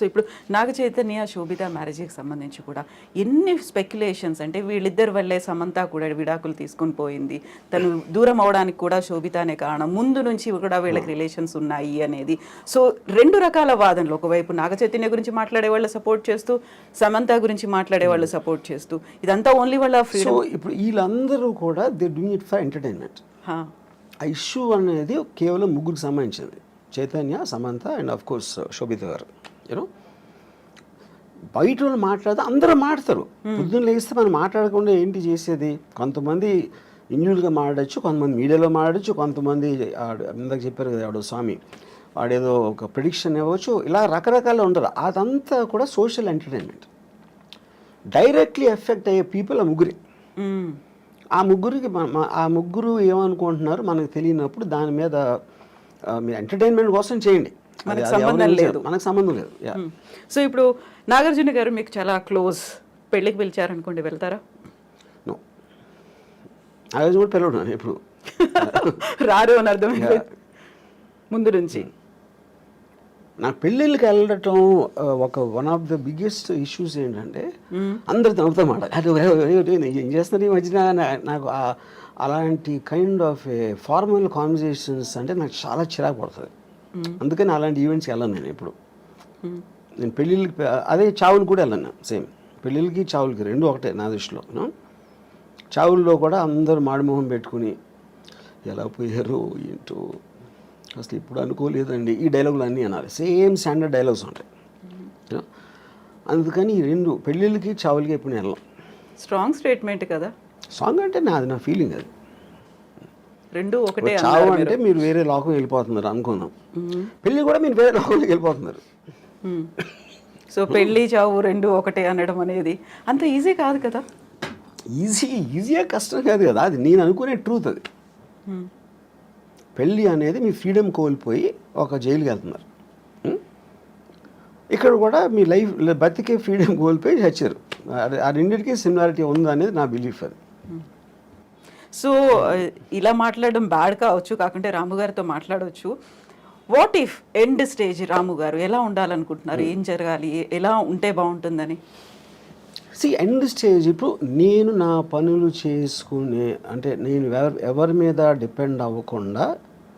So ఇప్పుడు నాగ చైతన్య శోభిత మ్యారేజ్కి సంబంధించి కూడా ఎన్ని స్పెక్యులేషన్స్ అంటే వీళ్ళిద్దరి వల్లే సమంత కూడా విడాకులు తీసుకుని పోయింది. తను దూరం అవడానికి కూడా శోభితనే కారణం. ముందు నుంచి కూడా వీళ్ళకి రిలేషన్స్ ఉన్నాయి అనేది. సో రెండు రకాల వాదనలు ఒకవైపు నాగ చైతన్య గురించి మాట్లాడే వాళ్ళు సపోర్ట్ చేస్తూ సమంత గురించి మాట్లాడే వాళ్ళు సపోర్ట్ చేస్తూ. ఇదంతా ఓన్లీ వాళ్ళ సో ఇప్పుడు వీళ్ళందరూ కూడా they doing it for entertainment ఆ ఇష్యూ అనేది కేవలం ముగ్గురికి సంబంధించింది Chaitanya Samantha and of course Sobhita garu. You know బయట వాళ్ళు మాట్లాడితే అందరూ మాట్లాడతారు పొద్దున్న లేస్తే మనం మాట్లాడకుండా ఏంటి చేసేది? కొంతమంది ఇండివిజువల్గా మాట్లాడచ్చు కొంతమంది మీడియాలో మాట్లాడచ్చు కొంతమంది ఇందాక చెప్పారు కదా ఆడు స్వామి వాడేదో ఒక ప్రిడిక్షన్ ఇవ్వచ్చు. ఇలా రకరకాల ఉండరు. అదంతా కూడా సోషల్ ఎంటర్టైన్మెంట్ డైరెక్ట్లీ ఎఫెక్ట్ అయ్యే పీపుల్ ఆ ముగ్గురే. ఆ ముగ్గురికి ఆ ముగ్గురు ఏమనుకుంటున్నారు? మనకు తెలియనప్పుడు దాని మీద మీరు ఎంటర్టైన్మెంట్ కోసం చేయండి. మనకు సంబంధం లేదు. మనకు సంబంధం లేదు. సో ఇప్పుడు నాగార్జున గారు మీకు చాలా క్లోజ్ పెళ్ళికి పిలిచారనుకోండి వెళ్తారా? నో అది కూడా పిలవడం ఇప్పుడు రారు అని అర్థమైంది. ముందు నుంచి. నాకు పెళ్ళిళ్ళకి వెళ్ళటం ఒక one of the biggest issues ఏంటంటే అందరు నవ్వుతా మాట అది ఏం చేస్తున్నారు ఈ మధ్యన? నాకు ఆ- అలాంటి kind of a formal conversations అంటే నాకు చాలా చిరాకు పడుతుంది. అందుకని అలాంటి ఈవెంట్స్కి వెళ్ళను నేను ఎప్పుడు. నేను పెళ్ళిళ్ళకి అదే చావులు కూడా వెళ్ళను సేమ్ పెళ్ళిళ్ళకి చావులకి రెండు ఒకటే నా దృష్టిలో. చావుల్లో కూడా అందరూ మాడిమోహం పెట్టుకుని ఎలా పోయారు ఏంటో అసలు ఇప్పుడు అనుకోలేదండి ఈ డైలాగులు అన్నీ అనాలి. సేమ్ స్టాండర్డ్ డైలాగ్స్ ఉంటాయి. Know. అందుకని ఈ రెండు పెళ్ళిళ్ళకి చావులకి ఎప్పుడు నేను వెళ్ళను. స్ట్రాంగ్ స్టేట్మెంట్ కదా. సాంగ్ అంటే నాది నా ఫీలింగ్ అది. రెండు ఒకటే చావు అంటే మీరు వేరే లోకం వెళ్ళిపోతున్నారు అనుకున్నాం పెళ్ళి కూడా మీరు వేరే లోకంలోకి వెళ్ళిపోతున్నారు. సో పెళ్ళి చావు రెండు ఒకటే అనడం అనేది అంత ఈజీ కాదు కదా? ఈజీ ఈజీగా కష్టం కాదు కదా? అది నేను అనుకునే ట్రూత్ అది. పెళ్ళి అనేది మీ ఫ్రీడమ్ కోల్పోయి ఒక జైలుకి వెళ్తున్నారు? ఇక్కడ కూడా మీ లైఫ్ బతికే ఫ్రీడమ్ కోల్పోయి చచ్చారు. ఆ రెండింటికి సిమిలారిటీ ఉంది అనేది నా బిలీఫ్ అది. సో ఇలా మాట్లాడడం బ్యాడ్ కావచ్చు కాకుంటే రాము గారితో మాట్లాడవచ్చు what if end stage Ramu garu ఎలా ఉండాలనుకుంటున్నారు? ఏం జరగాలి? ఎలా ఉంటే బాగుంటుందని? సి ఎండ్ స్టేజ్ ఇప్పుడు నేను నా పనులు చేసుకునే అంటే నేను ఎవరి ఎవరి మీద డిపెండ్ అవ్వకుండా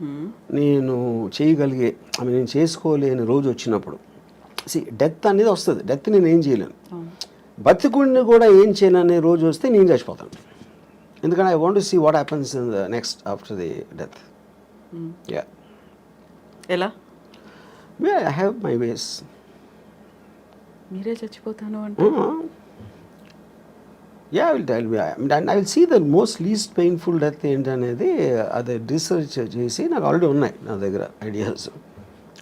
మ్మ్. నేను చేయగలిగే ఐ మీన్ నేను చేసుకోలేని రోజు వచ్చినప్పుడు. సి డెత్ అనేది వస్తుంది. డెత్ నేను ఏం చేయలేను. బతికుండి కూడా ఏం చేయననే రోజు వస్తే నేను చచ్చిపోతాను. ఎందుకంటే I want see what happens in the next after the death yeah ఎలా? ఐ హ్యావ్ మై వేస్ మీరే చచ్చిపోతాను అంటే? Yeah will tell me I will see the most least painful death ఏంటనేది అది రీసెర్చ్ చేసి నాకు ఆల్రెడీ ఉన్నాయి నా దగ్గర ఐడియాస్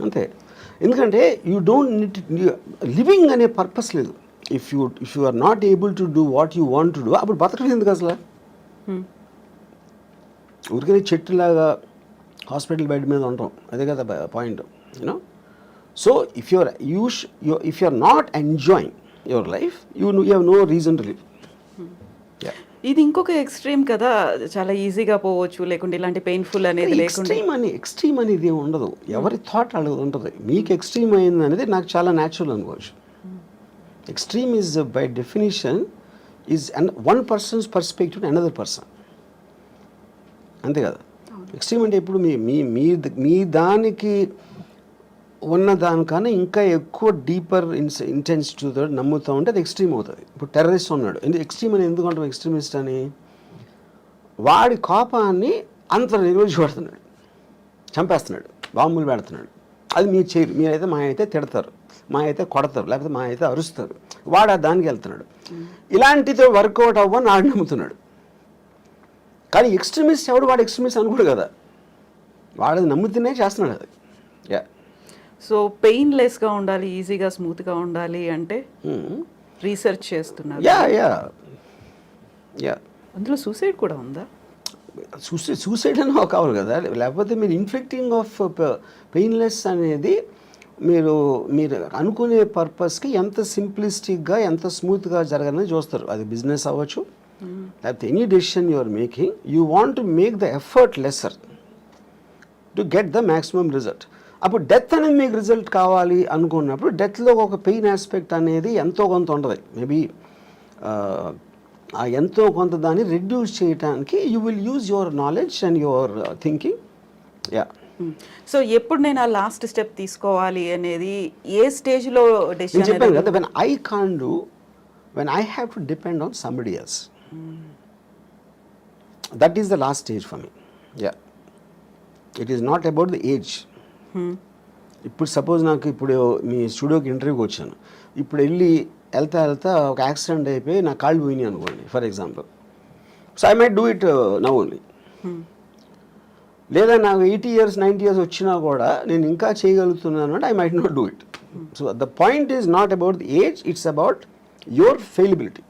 అంతే. ఎందుకంటే యూ డోంట్ నీట్ లివింగ్ అనే పర్పస్ లేదు. If you if you are not able to do what you want to do అప్పుడు బతకడం ఎందుకు అసలు? మ్మ్. ఊరికనే చెట్టులాగా హాస్పిటల్ బెడ్ మీద ఉంటాం. అదే కదా point you know so if you're యూష్ you if you are not enjoying your life you you have no reason to live ఇది ఇంకొక ఎక్స్ట్రీమ్ కదా. చాలా ఈజీగా పోవచ్చు లేకుంటే ఇలాంటి పెయిన్ఫుల్ అనేది ఎక్స్ట్రీమ్ అని ఎక్స్ట్రీమ్ అనేది ఉండదు. ఎవరి థాట్ అలా ఉంటుంది. మీకు ఎక్స్ట్రీమ్ అయింది అనేది నాకు చాలా న్యాచురల్ అనుకోవచ్చు extreme is by definition is and one person's perspective another person అంతే కదా? ఎక్స్ట్రీమ్ అంటే ఇప్పుడు మీ మీ మీ దానికి ఉన్న దానికన్నా ఇంకా ఎక్కువ డీపర్ ఇన్స్ ఇంటెన్సిటీతో నమ్ముతూ ఉంటే అది ఎక్స్ట్రీమ్ అవుతుంది. ఇప్పుడు టెర్రరిస్ట్ ఉన్నాడు. ఎందుకు ఎక్స్ట్రీమ్ అని ఎందుకు అంటాం ఎక్స్ట్రీమిస్ట్ అని? వాడి కోపాన్ని అంత నిరోధించబడుతున్నాడు చంపేస్తున్నాడు. బాంబులు పెడుతున్నాడు. అది మీరు చేయరు మీరైతే మా అయితే తిడతారు మా అయితే కొడతారు లేకపోతే మా అయితే అరుస్తారు. వాడు ఆ దానికి వెళ్తున్నాడు. ఇలాంటితో వర్కౌట్ అవ్వని ఆడు నమ్ముతున్నాడు. కానీ ఎక్స్ట్రీమిస్ట్ ఎవడు? వాడు ఎక్స్ట్రీమిస్ట్ అనుకోడు కదా. వాడు నమ్ముతూనే చేస్తున్నాడు అది. యా. సో పెయిన్లెస్గా ఉండాలి ఈజీగా స్మూత్గా ఉండాలి అంటే రీసెర్చ్ చేస్తున్నారు. Yeah yeah. యా. అందులో సూసైడ్ కూడా ఉందా? సూసైడ్ సూసైడ్ అని కావాలి కదా. లేకపోతే మీరు ఇన్ఫ్లిక్టింగ్ ఆఫ్ పెయిన్లెస్ అనేది మీరు మీరు అనుకునే పర్పస్కి ఎంత సింప్లిస్టిక్గా ఎంత స్మూత్గా జరగాలని చూస్తారు. అది బిజినెస్ అవ్వచ్చు. లేకపోతే any decision you are making you want to make the effort lesser to get the maximum result. అప్పుడు డెత్ అనేది మీకు రిజల్ట్ కావాలి అనుకున్నప్పుడు డెత్లో ఒక పెయిన్ ఆస్పెక్ట్ అనేది ఎంతో కొంత ఉంటుంది. మేబీ ఎంతో కొంత దాన్ని రెడ్యూస్ చేయడానికి you will use your knowledge and your thinking yeah so ఎప్పుడు నేను ఆ లాస్ట్ స్టెప్ తీసుకోవాలి అనేది ఏ స్టేజ్లో నేను డెసిషన్ చెప్పాను కదా when I can do when I have to depend on somebody else that is the last stage for me yeah it is not about the age ఇప్పుడు సపోజ్ నాకు ఇప్పుడు మీ స్టూడియోకి ఇంటర్వ్యూకి వచ్చాను. ఇప్పుడు వెళ్ళి వెళ్తా వెళ్తా ఒక యాక్సిడెంట్ అయిపోయి నా కాళ్ళు పోయినాయి అనుకోండి for example so I might do it now only లేదా నాకు ఎయిటీ ఇయర్స్ నైంటీ ఇయర్స్ వచ్చినా కూడా నేను ఇంకా చేయగలుగుతున్నాను అంటే I might not do it so the point is not about the age it's about your fallibility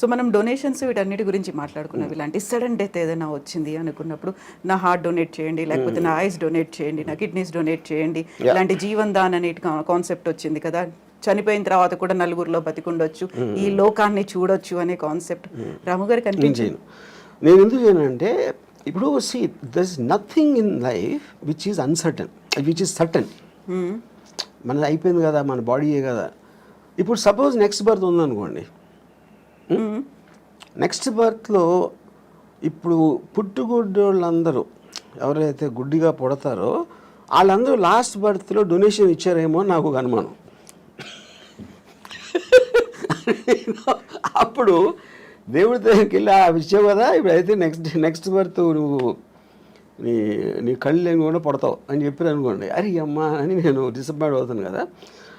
so మనం donations వీటన్నిటి గురించి మాట్లాడుకున్నాం. ఇలాంటి సడన్ డెత్ ఏదైనా వచ్చింది అనుకున్నప్పుడు నా హార్ట్ డొనేట్ చేయండి లేకపోతే నా ఐస్ డొనేట్ చేయండి నా కిడ్నీస్ డొనేట్ చేయండి ఇలాంటి జీవన్ దాన్ అనే కాన్సెప్ట్ వచ్చింది కదా. చనిపోయిన తర్వాత కూడా నలుగురిలో బతికుండొచ్చు. ఈ లోకాన్ని చూడొచ్చు అనే కాన్సెప్ట్ రాము అనిపించింది. చేయను. నేను ఎందుకు చేయను అంటే ఇప్పుడు see thus nothing in life which is uncertain which is certain మనది అయిపోయింది కదా మన బాడీయే కదా. ఇప్పుడు సపోజ్ నెక్స్ట్ బర్త్ ఉందనుకోండి. నెక్స్ట్ బర్త్లో ఇప్పుడు పుట్టుగుడ్డోళ్ళందరూ ఎవరైతే గుడ్డిగా పుడతారో వాళ్ళందరూ లాస్ట్ బర్త్లో డొనేషన్ ఇచ్చారేమో నాకు ఒక అనుమానం. అప్పుడు దేవుడి దగ్గరికి వెళ్ళి ఆ విషయం కదా ఇప్పుడు అయితే నెక్స్ట్ నెక్స్ట్ బర్త్ నువ్వు నీ నీ కళ్ళు లేని కూడా పడతావు అని చెప్పారు అనుకోండి. అరే అమ్మా అని నేను డిసప్పాయింట్ అవుతాను కదా.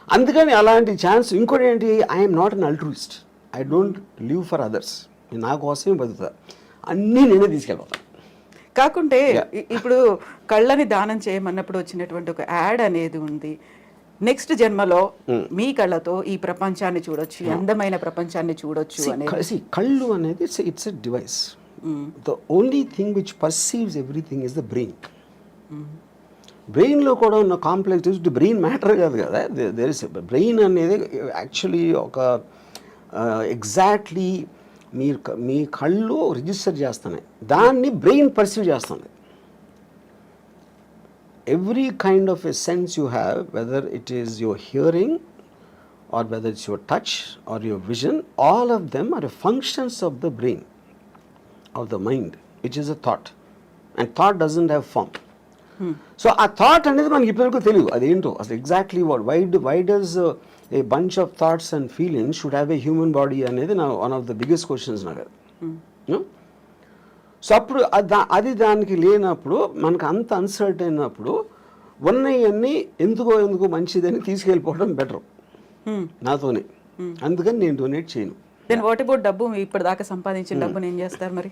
అందుకని అలాంటి ఛాన్స్ ఇంకోటి ఏంటి? I'm not an altruist I don't live for others నా కోసమే బతుకుతా. అన్నీ నేనే తీసుకెళ్ళిపోతాను కాకుంటే ఇప్పుడు కళ్ళని దానం చేయమన్నప్పుడు వచ్చినటువంటి ఒక యాడ్ అనేది ఉంది. నెక్స్ట్ జన్మలో మీ. కళ్ళతో ఈ ప్రపంచాన్ని చూడొచ్చు అందమైన ప్రపంచాన్ని చూడొచ్చు అనేది. కళ్ళు అనేది it's a device the only thing which perceives everything is the brain బ్రెయిన్లో కూడా ఉన్న కాంప్లెక్స్ బ్రెయిన్ మ్యాటర్ కాదు కదా. దేర్ ఇస్ బ్రెయిన్ అనేది యాక్చువల్లీ ఒక ఎగ్జాక్ట్లీ మీరు మీ కళ్ళు రిజిస్టర్ చేస్తున్నాయి. దాన్ని బ్రెయిన్ పర్సీవ్ చేస్తుంది. Every kind of a sense you have, whether it is your hearing or whether it's your touch or your vision, all of them are functions of the brain, of the mind, which is a thought. And thought doesn't have form. So ఆ thought అనేది మనకి ఇప్పటివరకు తెలియదు అదేంటో అసలు exactly what why why does a bunch of thoughts and feelings should have a human body అనేది నా one of the biggest questions నాకు? సో అప్పుడు అది దానికి లేనప్పుడు మనకు అంత అన్సర్ట్ అయినప్పుడు ఉన్నవన్నీ ఎందుకో ఎందుకో మంచిదని తీసుకెళ్ళిపోవడం బెటర్ నాతోనే. అందుకని నేను డొనేట్ చేయను. దెన్ వాట్ అబౌట్ డబ్బు? మీ ఇప్పటిదాకా సంపాదించిన డబ్బుని ఏం చేస్తారు మరి?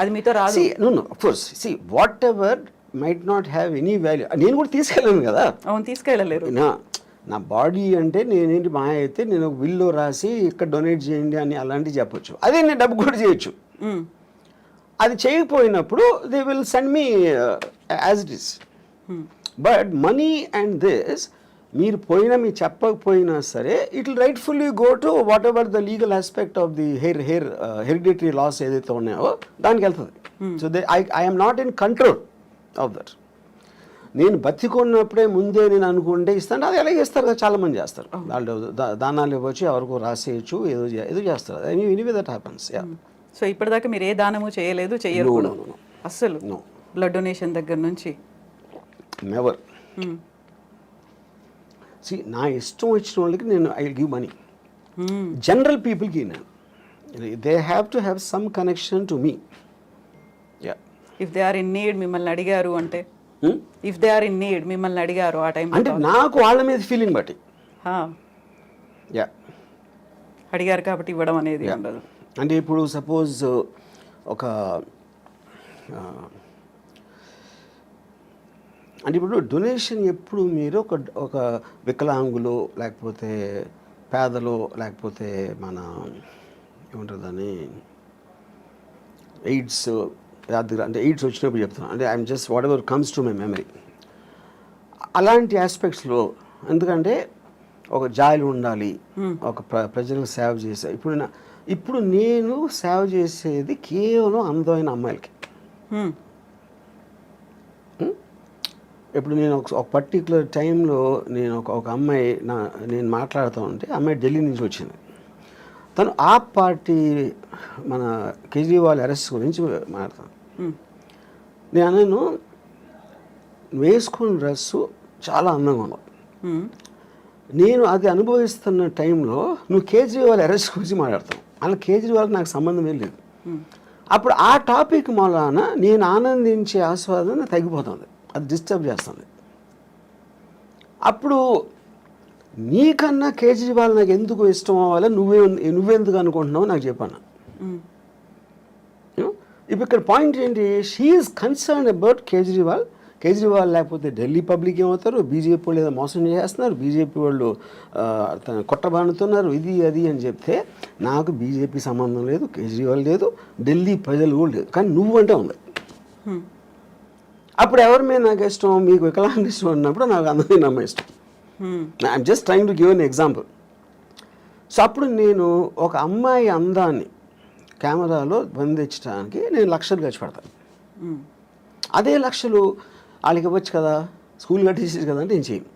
అది మీతో రాదు. No no course see whatever might not have any value నేను కూడా తీసుకెళ్ళాను కదా. అవును తీసుకెళ్ళలేరు. నా నా బాడీ అంటే నేనేంటి మా అయితే నేను విల్లో రాసి ఇక్కడ డొనేట్ చేయండి అని అలాంటివి చెప్పొచ్చు. అదే నేను డబ్బు కూడా చేయొచ్చు. అది చేయకపోయినప్పుడు they will send me as it is but money and this మీరు పోయినా మీరు చెప్పకపోయినా సరే it will rightfully go to whatever the legal aspect of the heir heir hereditary laws ఏదైతే ఉన్నాయో దానికి వెళ్తుంది. So they I I'm not in control of that నేను బతికొన్నప్పుడే ముందే నేను అనుకుంటే ఇస్తాను అది ఎలాగే ఇస్తారు కదా చాలా మంది చేస్తారు వాళ్ళు దానాలు ఇవ్వచ్చు ఎవరికో రాసేయచ్చు ఏదో ఏదో చేస్తారు. Anyway that happens yeah so ఇప్పటిదాకా మీరు ఏ దానము చేయలేదు no. అస్సలు. బ్లడ్ డొనేషన్ దగ్గర నుంచి. నెవర్. సి నా ఇష్టం వచ్చిన వాళ్ళకి నేను ఐ గివ్ మనీ. జనరల్ పీపుల్కి నేను. They have to have some connection to me yeah if they are in need మిమ్మల్ని అడిగారు అంటే. If they are in need మిమ్మల్ని అడిగారు ఆ టైం అంటే నాకు వాళ్ళ మీద ఫీలింగ్ బట్టి. యా అడిగారు కాబట్టి ఇవ్వడం అనేది ఉండదు. అంటే ఇప్పుడు సపోజ్ ఒక అంటే ఇప్పుడు డొనేషన్ ఎప్పుడు మీరు ఒక ఒక వికలాంగులు లేకపోతే పేదలు లేకపోతే మన ఏమంటారు దాన్ని? ఎయిడ్స్ అంటే ఎయిడ్స్ వచ్చినప్పుడు చెప్తున్నాను అంటే I'm just whatever comes to my memory. అలాంటి ఆస్పెక్ట్స్లో ఎందుకంటే ఒక జాలి ఉండాలి ఒక ప్ర ప్రజలకు సేవ చేసే ఇప్పుడు ఇప్పుడు నేను సేవ చేసేది కేవలం అందమైన అమ్మాయిలకి మ్మ్. ఇప్పుడు నేను ఒక పర్టికులర్ టైంలో నేను ఒక ఒక అమ్మాయి నా నేను మాట్లాడుతూ ఉంటే అమ్మాయి ఢిల్లీ నుంచి వచ్చింది తను ఆ పార్టీ మన కేజ్రీవాల్ అరెస్ట్ గురించి మాట్లాడతాను. నేను అన్నాను వేసుకున్న డ్రెస్సు చాలా అందంగా ఉన్నావు. నేను అది అనుభవిస్తున్న టైంలో నువ్వు కేజ్రీవాల్ అరెస్ట్ గురించి మాట్లాడతావు అలా కేజ్రీవాల్ నాకు సంబంధమే లేదు. అప్పుడు ఆ టాపిక్ మూలాన నేను ఆనందించే ఆస్వాదన తగ్గిపోతుంది. అది డిస్టర్బ్ చేస్తుంది. అప్పుడు నీకన్నా కేజ్రీవాల్ నాకు ఎందుకు ఇష్టం అవ్వాలి నువ్వే నువ్వెందుకు అనుకుంటున్నావు నాకు చెప్పాను? ఇప్పుడు ఇక్కడ పాయింట్ ఏంటి? She's concern about Kejriwal. Kejriwal లేకపోతే ఢిల్లీ పబ్లిక్ ఏమవుతారు? బీజేపీ వాళ్ళు ఏదో మోసం చేస్తున్నారు బీజేపీ వాళ్ళు తన కొట్టబానుతున్నారు ఇది అది అని చెప్తే నాకు బీజేపీ సంబంధం లేదు కేజ్రీవాల్ లేదు ఢిల్లీ ప్రజలు కూడా లేదు. కానీ నువ్వు అంటే ఉంది. మ్మ్. అప్పుడు ఎవరి మీద నాకు ఇష్టం? మీకు వికలాంగ ఇష్టం ఉన్నప్పుడు నాకు అందరినీ నమ్మ ఇష్టం. I'm just trying to give an example so అప్పుడు నేను ఒక అమ్మాయి అందాన్ని కెమెరాలో బంధించడానికి నేను లక్షలు ఖర్చు పెడతాను. అదే లక్షలు వాళ్ళకి ఇవ్వచ్చు కదా? స్కూల్ కట్టేసేది కదా అంటే నేను చేయను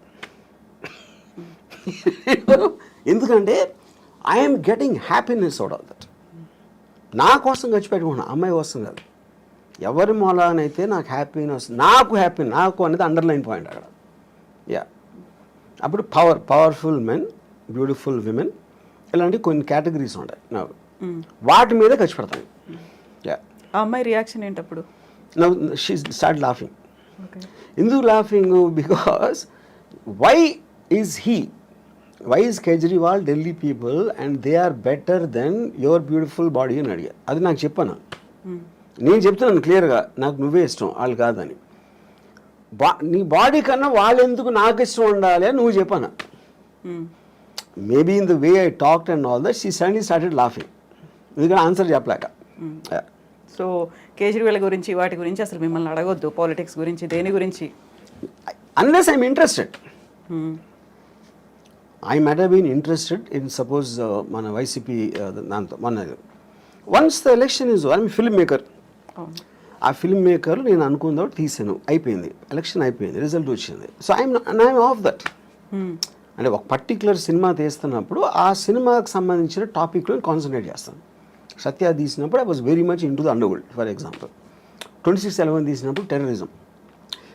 ఎందుకంటే I'm getting happiness out of that నా కోసం ఖర్చు పెట్టుకున్నాను అమ్మాయి కోసం కాదు. ఎవరి మూలానైతే నాకు హ్యాపీనెస్ నాకు హ్యాపీ నాకు అనేది అండర్లైన్ పాయింట్ అక్కడ. యా అప్పుడు power powerful men beautiful women ఇలాంటి కొన్ని కేటగిరీస్ ఉంటాయి. నాకు మ్మ్. వాటి మీద ఖర్చు పెడతాను. యా అమ్మాయి రియాక్షన్ ఏంటప్పుడు నవ్ షీ స్టార్ట్ లాఫింగ్ ఎందుకు laughing because why is he why is Kejriwal Delhi people and they are better than your beautiful body అని అడిగా అది నాకు చెప్పాను? మ్మ్. నేను చెప్తున్నాను క్లియర్గా. నాకు నువ్వే ఇష్టం. వాళ్ళు కాదని. బా నీ బాడీ కన్నా వాళ్ళు ఎందుకు నాకు ఇష్టం ఉండాలి అని నువ్వు చెప్పాను. Maybe in the way I talked and all that she suddenly started laughing ఎందుకంటే ఆన్సర్ చెప్పలేక. Yeah. సో కేజ్రీవాల్ గురించి వాటి గురించి అసలు మిమ్మల్ని అడగొద్దు పాలిటిక్స్ గురించి దేని గురించి? Unless I'm interested. I met been interested in suppose uh, మన వైసీపీ దాంతో మొన్న once the election is I'm film maker ఆ ఫిల్మ్ మేకర్ నేను అనుకున్న తీసాను అయిపోయింది. ఎలక్షన్ అయిపోయింది రిజల్ట్ వచ్చింది. So I'm I'm off that. అంటే ఒక పర్టికులర్ సినిమా తీస్తున్నప్పుడు ఆ సినిమాకి సంబంధించిన టాపిక్లో కాన్సన్ట్రేట్ చేస్తాను. సత్య తీసినప్పుడు I was very much into the underworld for example twenty six eleven తీసినప్పుడు టెర్రరిజం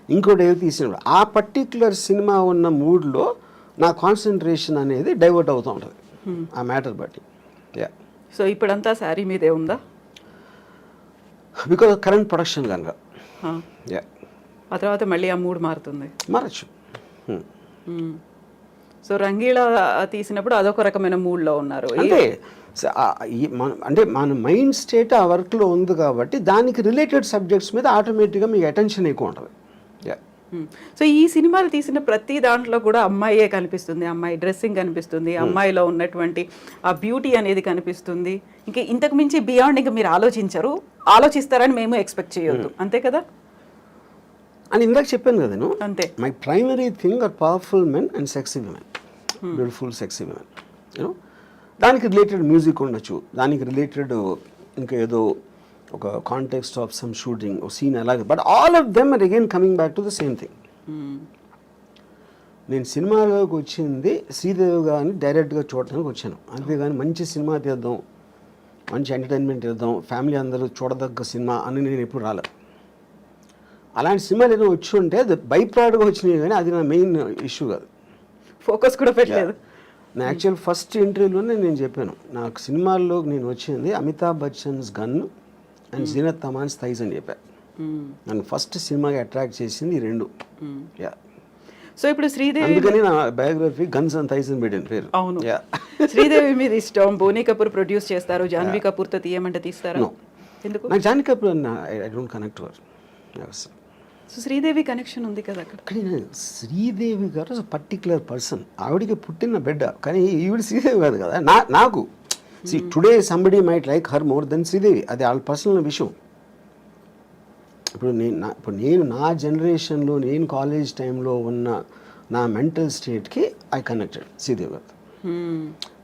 ఇంకోటి ఏదో తీసినప్పుడు ఆ పర్టికులర్ సినిమా ఉన్న మూడ్లో నా కాన్సన్ట్రేషన్ అనేది డైవర్ట్ అవుతూ ఉంటుంది. ఆ మ్యాటర్ బట్టి. యా సో ఇప్పుడంతా శారీ మీదే ఉందా? బికాజ్ కరెంట్ ప్రొడక్షన్ కనుక. యా ఆ తర్వాత మళ్ళీ ఆ మూడ్ మారుతుంది. మారచ్చు. Hmm. మ్మ్. సో రంగీళా తీసినప్పుడు అదొక రకమైన మూడ్లో ఉన్నారు. అంటే స- అంటే మన మైండ్ స్టేట్ ఆ వర్క్లో ఉంది కాబట్టి దానికి రిలేటెడ్ సబ్జెక్ట్స్ మీద ఆటోమేటిక్గా మీకు అటెన్షన్ ఎక్కువ ఉంటుంది. సో ఈ సినిమాలు తీసిన ప్రతి దాంట్లో కూడా అమ్మాయే కనిపిస్తుంది. అమ్మాయి డ్రెస్సింగ్ కనిపిస్తుంది. అమ్మాయిలో ఉన్నటువంటి ఆ బ్యూటీ అనేది కనిపిస్తుంది. ఇంకా ఇంతకు మించి బియాండ్ ఇంకా మీరు ఆలోచించరు. ఆలోచిస్తారని మేము ఎక్స్పెక్ట్ చేయొద్దు. అంతే కదా? అని ఇందాక చెప్పాను కదా నేను అంతే. My primary thing are powerful men and sexy women beautiful sexy women you know దానికి రిలేటెడ్ మ్యూజిక్ ఉండొచ్చు. దానికి రిలేటెడ్ ఇంకా ఏదో ఒక కాంటెక్స్ట్ ఆఫ్ సమ్ షూటింగ్ ఒక సీన్ అలాగే. But all of them are again coming back to the same thing. నేను సినిమాలోకి వచ్చింది శ్రీదేవి గారిని డైరెక్ట్గా చూడటానికి వచ్చాను. అంతేగాని మంచి సినిమా తీద్దాం మంచి ఎంటర్టైన్మెంట్ ఇద్దాం ఫ్యామిలీ అందరూ చూడదగ్గ సినిమా అని నేను ఎప్పుడు రాలేదు అలాంటి సినిమాలు ఏదో వచ్చి ఉంటే అది బై ప్రాడ్గా వచ్చినాయి కానీ అది నా మెయిన్ ఇష్యూ కాదు. ఫోకస్ కూడా పెట్టలేదు. నా యాక్చువల్ ఫస్ట్ ఇంటర్వ్యూలోనే నేను చెప్పాను. నాకు సినిమాల్లో నేను వచ్చింది Amitabh Bachchan's gun and Zeenat Aman's thighs అని చెప్పాను మ్మ్. నన్ను ఫస్ట్ సినిమాకి అట్రాక్ట్ చేసింది ఈ రెండు. యా సో ఇప్పుడు శ్రీదేవి అందుకని నా బయోగ్రఫీ గన్స్ అండ్ థైస్ అని పెట్టాను పేరు. అవును. యా శ్రీదేవి మీద ఇష్టం బోనీ కపూర్ ప్రొడ్యూస్ చేస్తారు జాన్వీ కపూర్తో తీయమంటే తీస్తారా. ఎందుకు? నాకు Janhvi Kapoor I don't connect were so Sridevi connection ఉంది కదా అక్కడ. కానీ శ్రీదేవి గారు పర్టికులర్ పర్సన్ ఆవిడికి పుట్టిన బిడ్డ. కానీ ఈవిడ శ్రీదేవి కాదు కదా. నా నాకు. See today somebody might like her more than Sridevi. అది వాళ్ళ పర్సనల్ విషయం. ఇప్పుడు నేను నా ఇప్పుడు నేను నా జనరేషన్లో నేను కాలేజ్ టైంలో ఉన్న నా మెంటల్ స్టేట్కి ఐ కనెక్టెడ్ శ్రీదేవి గారు.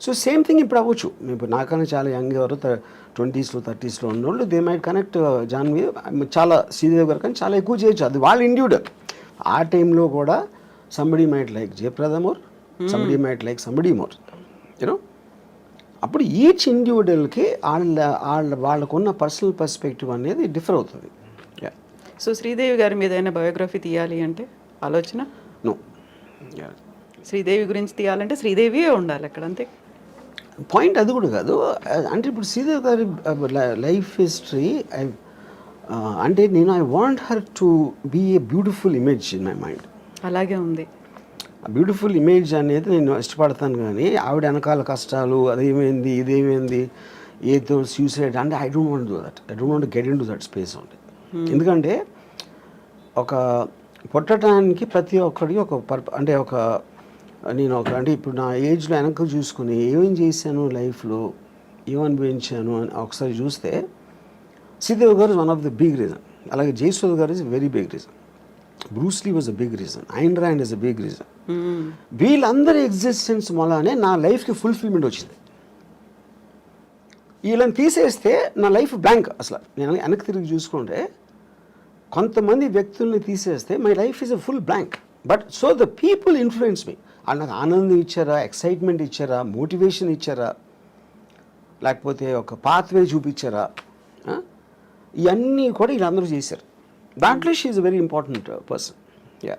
సో సేమ్ థింగ్ ఇప్పుడు అవ్వచ్చు. ఇప్పుడు నాకన్నా చాలా యంగ్ ఎవరు ట్వంటీస్లో థర్టీస్లో ఉన్నోళ్ళు దే మైట్ కనెక్ట్ జాన్వి చాలా శ్రీదేవి గారు కానీ చాలా ఎక్కువ చేయొచ్చు. అది వాళ్ళ ఇండివిజువల్ ఆ టైంలో కూడా somebody might like Jayaprada more somebody might like somebody more you know అప్పుడు ఈచ్ ఇండివిజువల్కి వాళ్ళ వాళ్ళ వాళ్ళకున్న పర్సనల్ పర్స్పెక్టివ్ అనేది డిఫర్ అవుతుంది. సో శ్రీదేవి గారి మీద ఏదైనా బయోగ్రఫీ తీయాలి అంటే ఆలోచన? నో శ్రీదేవి గురించి తీయాలంటే శ్రీదేవియే ఉండాలి అక్కడ అంతే. పాయింట్ అది కూడా కాదు. అంటే ఇప్పుడు శ్రీదేవి గారి లైఫ్ హిస్టరీ ఐ అంటే నేను I want her to be a beautiful image in my mind. అలాగే ఉంది. ఆ బ్యూటిఫుల్ ఇమేజ్ అనేది నేను ఇష్టపడతాను కానీ ఆవిడ వెనకాల కష్టాలు అదేమైంది ఇదేమైంది ఏదో సూసైడ్ అంటే I don't want do that I don't want get into that space ఉంది ఎందుకంటే ఒక పుట్టడానికి ప్రతి ఒక్కడికి ఒక పర్ప అంటే ఒక నేను ఒక అంటే ఇప్పుడు నా ఏజ్లో వెనక చూసుకుని ఏమేం చేశాను లైఫ్లో ఏం అనుభవించాను అని ఒకసారి చూస్తే శ్రీదేవి గారు one of the big reason అలాగే జయశ్వర్ గారు is very big reason Bruce Lee was a big reason Ayn Rand is a big reason. వీళ్ళందరి ఎగ్జిస్టెన్స్ వల్లనే నా లైఫ్కి ఫుల్ఫిల్మెంట్ వచ్చింది. వీళ్ళని తీసేస్తే నా లైఫ్ బ్లాంక్ అసలు. నేను వెనక్కి తిరిగి చూసుకుంటే కొంతమంది వ్యక్తుల్ని తీసేస్తే my life is a full blank but so the people influence me నాకు ఆనందం ఇచ్చారా ఎక్సైట్మెంట్ ఇచ్చారా మోటివేషన్ ఇచ్చారా లేకపోతే ఒక పాత్వే చూపించారా? ఇవన్నీ కూడా వీళ్ళందరూ చేశారు. దాంట్లో she is very important person yeah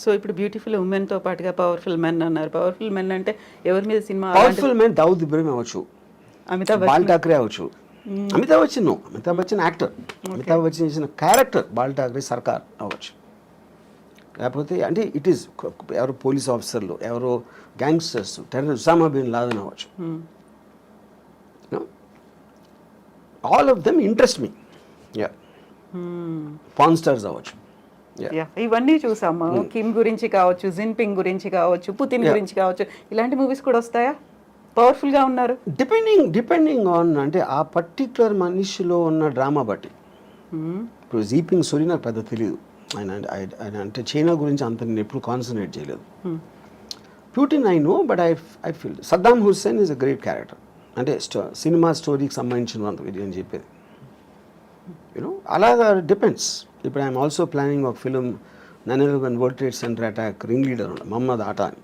so ఇప్పుడు బ్యూటిఫుల్ ఉమెన్తో పాటుగా పవర్ఫుల్ మెన్ అన్నారు. పవర్ఫుల్ మెన్ అంటే ఎవరి మీద cinema powerful man Dawood Ibrahim అవ్వచ్చు. అమితాబ్ బాల్ ఠాక్రే అవ్వచ్చు. అమితాబ్ బచ్చన్. అమితాబ్ బచ్చన్ యాక్టర్ అమితాబ్ బచ్చన్ చేసిన క్యారెక్టర్ బాల్ ఠాక్రే సర్కార్ అవ్వచ్చు. లేకపోతే అంటే ఇట్ ఈస్ ఎవరో పోలీస్ ఆఫీసర్లు ఎవరో gangsters terror Osama bin Laden అవ్వచ్చు. All of them interest me yeah pan stars అవ్వచ్చు. ఇవన్నీ చూసాము? కిమ్ గురించి కావచ్చు జిన్పింగ్ గురించి కావచ్చు పుతిన్. గురించి కావచ్చు ఇలాంటి మూవీస్ కూడా వస్తాయా? పవర్ఫుల్గా ఉన్నారు. డిపెండింగ్ డిపెండింగ్ ఆన్ అంటే ఆ పర్టిక్యులర్ మనిషిలో ఉన్న డ్రామా బట్టి. మ్మ్. ఇప్పుడు జీపింగ్ సూరి నాకు పెద్ద తెలియదు ఆయన ఆయన- అంటే చైనా గురించి అంత నేను ఎప్పుడు కాన్సన్ట్రేట్ చేయలేదు. Putin I know but I I feel Saddam Hussein is a great character అంటే స్టో సినిమా స్టోరీకి సంబంధించినంత ఇది అని చెప్పేది. యూనో అలాగా డిపెండ్స్ ఇప్పుడు ఐఎమ్ ఆల్సో ప్లానింగ్ ఒక film nine eleven World Trade Center attack ring leader Mohamed Atta అని